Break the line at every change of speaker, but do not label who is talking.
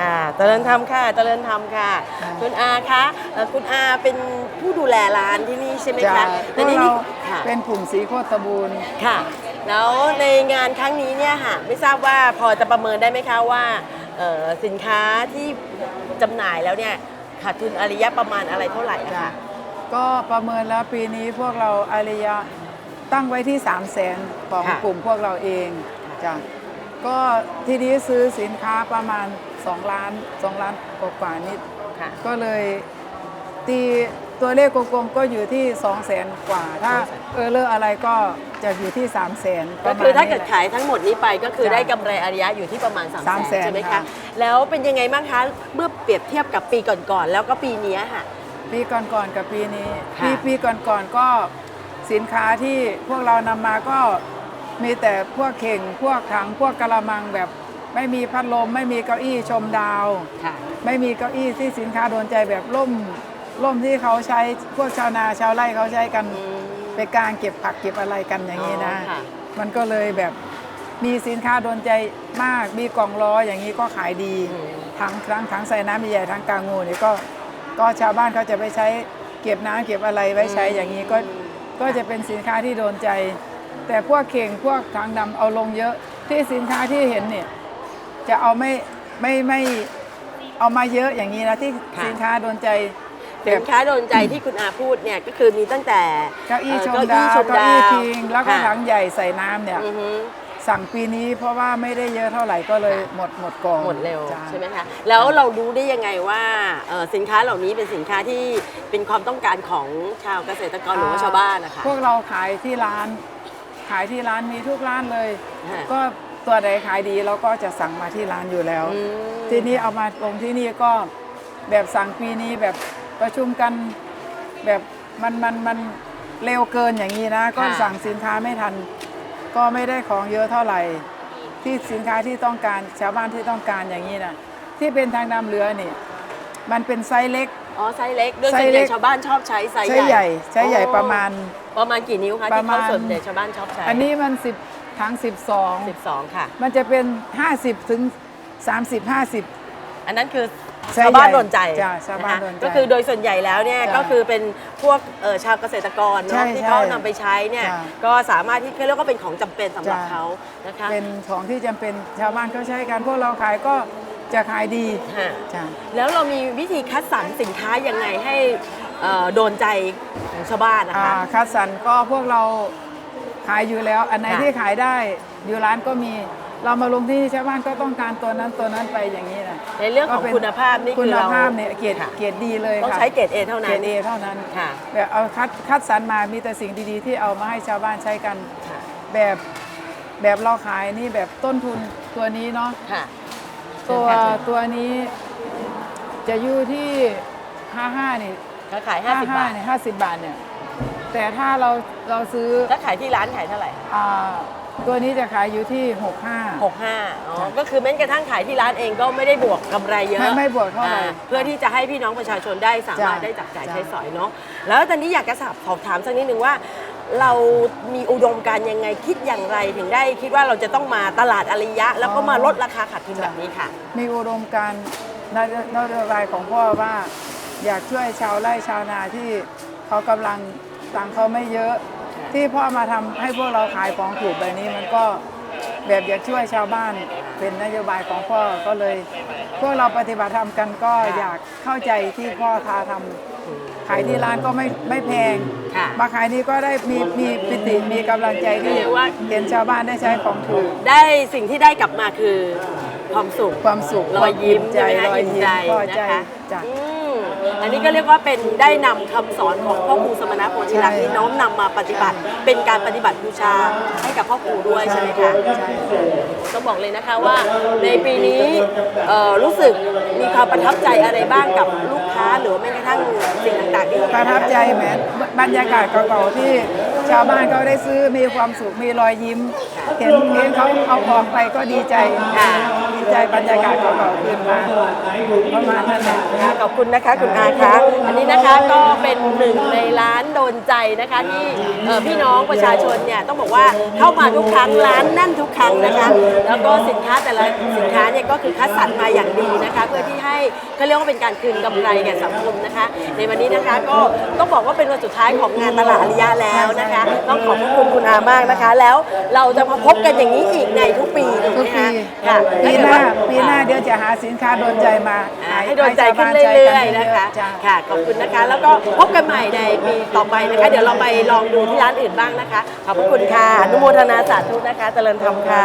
ค่ะเจริญธรรมค่ะเจริญธรรมค่ะ
ค่ะ
คุณอาคะเอ่อคุณอาเป็นผู้ดูแลร้านที่นี่ใช่ไหม
จะ
คะ
พวก
ใน
เรา
นี้ค่ะ
เป็นกลุ่มสีโคตรบูรณ์
ค่ะ แล้วในงานครั้งนี้เนี่ยค่ะไม่ทราบว่าพอจะประเมินได้ไหมคะว่าเอ่อสินค้าที่จำหน่ายแล้วเนี่ยขาดทุนอริยะประมาณอะไรเท่าไหร่อะ
จ้ะ
คะ
ก็ประเมินแล้วปีนี้พวกเราอาริยะตั้งไว้ที่ 3 0 0แสนของกลุ่มพวกเราเองจ้ะก็ทีนี้ซื้อสินค้าประมาณ 2 ล้าน 2 ล้านกว่าๆนิด
ค่ะ
ก็เลยตีตัวเลขกลมๆก็อยู่ที่ 2 0 0แสนกว่า ถ้าเออเลอร์อะไรก็จะอยู่ที่ 3 0 0แสน
ก็คือถ้าเกิดขายทั้งหมดนี้ไปก็คือ
จ้ะ
ได้กำไรอริยะอยู่ที่ประมาณ3าม
สาม
แส
แส
น
น
ใช่ไหมคะ
ค่ะ
แล้วเป็นยังไงบ้างคะ เมื่อเปรียบเทียบกับปีก่อนๆ แล้วก็ปีเนี้ยค่ะ
ปีก่อนๆกับปีนี้
ค่ะ
ปีปีก่อนๆก็สินค้าที่พวกเรานำมาก็มีแต่พวกเข่งพวกถังพวกกระมังแบบ ไม่มีพัดลม ไม่มีเก้าอี้ชมดาว
ค่ะ
ไม่มีเก้าอี้ที่สินค้าโดนใจแบบร่มร่มที่เขาใช้พวกชาวนาชาวไร่เขาใช้กัน
อืม
ไปกางเก็บผักเก็บอะไรกันอย่างนี้นะ
อ๋อค่ะ
มันก็เลยแบบมีสินค้าโดนใจมากมีกล่องล้ออย่างนี้ก็ขายดี
อืม
ถังถังถังใส่น้ำใหญ่ๆถังกางูนี่ก็ก็ชาวบ้านเขาจะไปใช้เก็บน้ำเก็บอะไรไว้ใช้อย่างนี้ก็ก็จะเป็นสินค้าที่โดนใจ แต่พวกเข่งพวกถังดำเอาลงเยอะที่สินค้าที่เห็นเนี่ย จะเอาไม่ไม่ไม่เอามาเยอะอย่างนี้นะที่
ค่ะ
สินค้าโดนใจแบ
สิ
บ
นค้าโดนใจที่คุณอาพูดเนี่ยก็คือมีตั้งแต่
เก้าอี้
เอ่อ
ชม
เก้าอี้
ดาว
ชม
เก้า
ดา
อี้
ว
คิงแล้วก็
ค่ะ
ถังใหญ่ใส่น้ำเนี่ย
อือฮึ
สั่งปีนี้เพราะว่าไม่ได้เยอะเท่าไหร่ก็เลยหมดหมดก่อน
หมดเร็ว
จ้ะ
ใช่ไหมคะแล้วเรารู้ได้ยังไงว่าเอ่อสินค้าเหล่านี้เป็นสินค้าที่เป็นความต้องการของชาวเกษตรกรหรือว่าชาวบ้านนะคะ
พวกเราขายที่ร้าน ขายที่ร้านมีทุกร้านเลย
ฮะ
ก็ ตัวใดขายดีเราก็จะสั่งมาที่ร้านอยู่แล้ว
อืม
ทีนี้เอามาลงที่นี่ก็แบบสั่งปีนี้แบบประชุมกันแบบมันมันมันเร็วเกินอย่างนี้นะ ก็
ค่ะ
สั่งสินค้าไม่ทัน ก็ไม่ได้ของเยอะเท่าไหร่ ที่สินค้าที่ต้องการชาวบ้านที่ต้องการอย่างนี้นะที่เป็นทางดำเรือนี่ มันเป็นไซส์เล็ก
อ๋อไซส์เล็กด้วย
ไซส์
ส่วนให
เล็
ญ่
ก
ชาวบ้านชอบใช้ไซส์
ไซส์ใหญ่ไซส์ใหญ่
อ๋อ
ประมาณ
ประมาณกี่นิ้วคะ
ป
ที่
ระมาณ
เขาส่วนใหญ่ชาวบ้านชอบใช้
อันนี้มัน10 ทั้ง12
12 ค่ะ
มันจะเป็น 50 ถึง 30 50
อันนั้นคือ
ใช่
ชาวบ้านโดนใจ
จ้ะชาวบ้านะ
คะ
โดนใจ
ก็คือโดยส่วนใหญ่แล้วเนี่ย
จ้ะ
ก็คือเป็นพวกเอ่อชาวเกษตรกร
ใช่
เนาะที่
ใช่
เขานำไปใช้เนี่ย
จ้ะ
ก็สามารถที่เขาเรียกว่าเป็นของจำเป็นสำหรับ
จ้ะ
เขานะคะ
เป็นของที่จำเป็นชาวบ้านเขาใช้กัน พวกเราขายก็จะขายดี
ฮะ
จ้ะ
แล้วเรามีวิธีคัดสรรสินค้ายังไงให้เอ่อโดนใจของชาวบ้านนะ
อ่า
คะ
คัดสรรก็พวกเรา ขายอยู่แล้ว อันไหน
ค่ะ
ที่ขายได้อยู่ร้านก็มี เรามาลงที่ชาวบ้านก็ต้องการตัวนั้นตัวนั้นไปอย่างนี้นะ
ในเรื่องของ
ก็ป็
คุณภาพนี่
คุ
คือ
ณ
เรา
ภาพเนี่ยเกรด
ค่ะ
เกรดดีเลย
ต้อง
ค่ะ
ใช้เกรดเอเท่านั้
เกร
น
ดเอเท่านั้น
ค่ะ
แบบเอาคัดคัดสรรมามีแต่สิ่งดีๆ ที่เอามาให้ชาวบ้านใช้กัน
ค่ะ
แบบแบบเราขายนี่แบบต้นทุนตัวนี้เนาะ
ค่ะ
ตัว
เชิญค่ะ
ตัวนี้จะอยู่ที่ 55 นี่
เขาขาย 50 บาท
55เนี่ย50 บาทเนี่ย แต่ถ้าเราเราซื้อ
ถ้าขายที่ร้านขายเท่าไหร่
อ่าตัวนี้จะขายอยู่ที่ 65
65อ๋อก็คือแม้กระทั่งขายที่ร้านเองก็ไม่ได้บวกกำไรเยอะ
ไม่ไม่บวกเท่าไหร่
อ่เพื่อที่จะให้พี่น้องประชาชนได้สามารถ
จ้ะ
ได้จับจ่าย
จ้ะ
ใช้สอยเนาะแล้วตอนนี้อยากจะสอบถามสักนิดนึงว่า เรามีอุดมการณ์ยังไงคิดอย่างไรถึงได้ คิดว่าเราจะต้องมาตลาดอริยะ แล้วก็มาลดราคาขาดทุนแบบนี้ค่ะ
มีอุดมการณ์นโยนโยบายของพ่อว่า อยากช่วยชาวไร่ชาวนาที่ เขากำลังตังค์เขาไม่เยอะ ที่พ่อมาทำให้พวกเราขายของถูกแบบนี้มันก็แบบอยากช่วยชาวบ้านเป็นนโยบายของพ่อก็เลย พวกเราปฏิบัติธรรมกันก็
ค่ะ
อยากเข้าใจที่พ่อทาทำขายที่ร้านก็ไม่ไม่แพง
ค่ะ
มาขายนี้ก็ได้มีมีปิติมีกำลังใจที่
เรียกว่า
เห็นชาวบ้านได้ใช้ของถูก
ได้สิ่งที่ได้กลับมาคือ ความสุข
ความสุข
รอยยิ้ม
ใจ
ใช่ไหมคะ
รอย
อิ่ม
ยิ้ม
ใจ
พอใจ
นะคะ
จ้ะ
อืมอันนี้ก็เรียกว่าเป็นได้นำคำสอนของพ่อครูสมณโพธิลักษณ์
ใช่
ที่น้อมนำมาปฏิบัติ เป็นการปฏิบัติบูชาให้กับพ่อครูด้วยใช่ไหมคะ
ใช่
ต้องบอกเลยนะคะว่าในปีนี้เอ่อรู้สึกมีความประทับใจอะไรบ้างกับลูกค้าหรือแม้กระทั่งสิ่งต่างๆที่
ประทับใจแหมบรรยากาศเก่าๆที่ชาวบ้านเขาได้ซื้อมีความสุขมีรอยยิ้ม เห็นเห็นเขาเอาของไปก็ดีใจ
ค่ะ
ดีใจบรรยากาศเก่าๆคืนมาประมาณนั้นแหละ
คะขอบคุณนะคะคุณอาคะอันนี้นะคะก็เป็นหนึ่งในร้านโดนใจนะคะที่เอ่อพี่น้องประชาชนเนี่ยต้องบอกว่าเข้ามาทุกครั้งร้านแน่นทุกครั้งนะคะแล้วก็สินค้าแต่ละสินค้าเนี่ยก็คือคัดสรรมาอย่างดีนะคะ เพื่อที่ให้เขาเรียกว่าเป็นการคืนกำไรแก่สังคมนะคะ ในวันนี้นะคะก็ต้องบอกว่าเป็นวันสุดท้ายของงานตลาดอาริยะแล้วนะคะ ต้องขอบพระคุณคุณอามากนะคะ แล้วเราจะมาพบกันอย่างนี้อีกในทุกปีถูกไหม
ทุกปี
คะค่ะ
ปีหน้าปีหน้าเดี๋ยวจะหาสินค้าโดนใจมา
อ่าให้โดนใจขึ้นเรื่อยๆนะคะ
จ้า
ค่ะ ขอบคุณนะคะ แล้วก็พบกันใหม่ในปีต่อไปนะคะ เดี๋ยวเราไปลองดูที่ร้านอื่นบ้างนะคะ ขอบพระคุณค่ะอนุโมทนาสาธุนะคะ เจริญธรรมค่ะ